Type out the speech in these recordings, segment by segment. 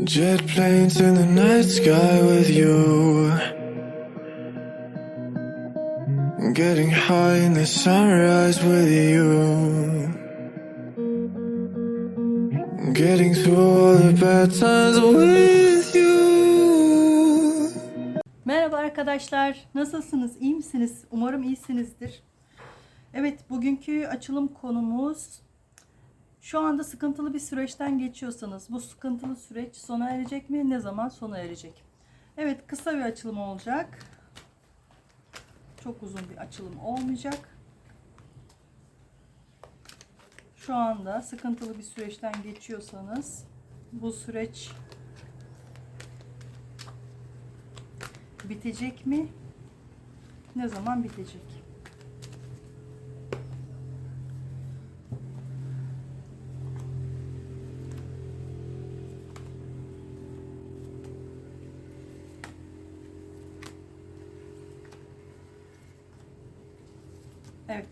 Jet planes in the night sky with you. Getting high in the sunrise with you. Getting through all the bad times with you. Merhaba arkadaşlar. Nasılsınız? İyi misiniz? Umarım iyisinizdir. Evet, bugünkü açılım konumuz şu anda sıkıntılı bir süreçten geçiyorsanız bu sıkıntılı süreç sona erecek mi? Ne zaman sona erecek? Evet, kısa bir açılım olacak. Çok uzun bir açılım olmayacak. Şu anda sıkıntılı bir süreçten geçiyorsanız bu süreç bitecek mi? Ne zaman bitecek? Evet.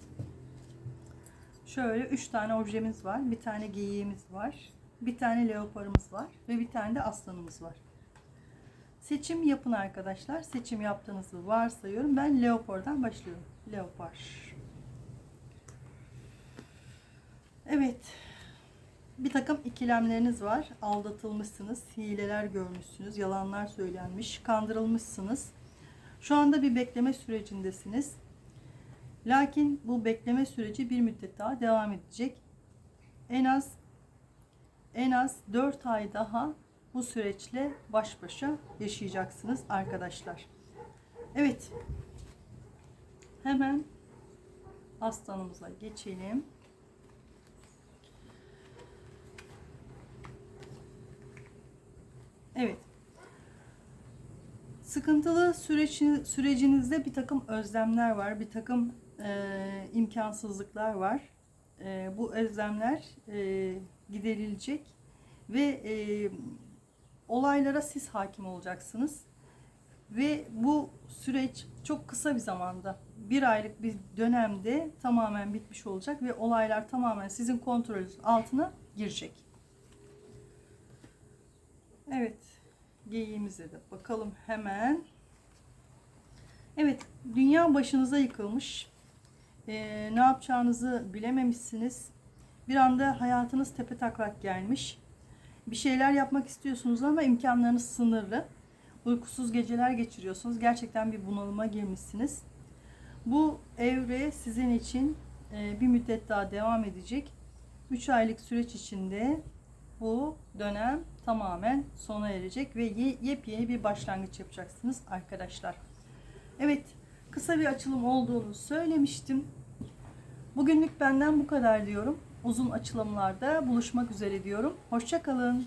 Şöyle üç tane objemiz var. Bir tane geyiğimiz var. Bir tane leoparımız var. Ve bir tane de aslanımız var. Seçim yapın arkadaşlar. Seçim yaptığınızı varsayıyorum. Ben leopardan başlıyorum. Leopar. Evet. Bir takım ikilemleriniz var. Aldatılmışsınız. Hileler görmüşsünüz. Yalanlar söylenmiş. Kandırılmışsınız. Şu anda bir bekleme sürecindesiniz. Lakin bu bekleme süreci bir müddet daha devam edecek. En az en az 4 ay daha bu süreçle baş başa yaşayacaksınız arkadaşlar. Evet. Hemen aslanımıza geçelim. Evet. Sıkıntılı süreç, sürecinizde bir takım özlemler var, bir takım e, imkansızlıklar var. E, bu özlemler e, giderilecek ve e, olaylara siz hakim olacaksınız. Ve bu süreç çok kısa bir zamanda, bir aylık bir dönemde tamamen bitmiş olacak ve olaylar tamamen sizin kontrolünüz altına girecek. Evet, geyiğimize de bakalım hemen. Evet, dünya başınıza yıkılmış. Ee, ne yapacağınızı bilememişsiniz. Bir anda hayatınız tepe taklak gelmiş. Bir şeyler yapmak istiyorsunuz ama imkanlarınız sınırlı. Uykusuz geceler geçiriyorsunuz. Gerçekten bir bunalıma girmişsiniz. Bu evre sizin için e, bir müddet daha devam edecek. 3 aylık süreç içinde bu dönem tamamen sona erecek ve ye- yepyeni bir başlangıç yapacaksınız arkadaşlar. Evet, kısa bir açılım olduğunu söylemiştim. Bugünlük benden bu kadar diyorum. Uzun açılımlarda buluşmak üzere diyorum. Hoşçakalın.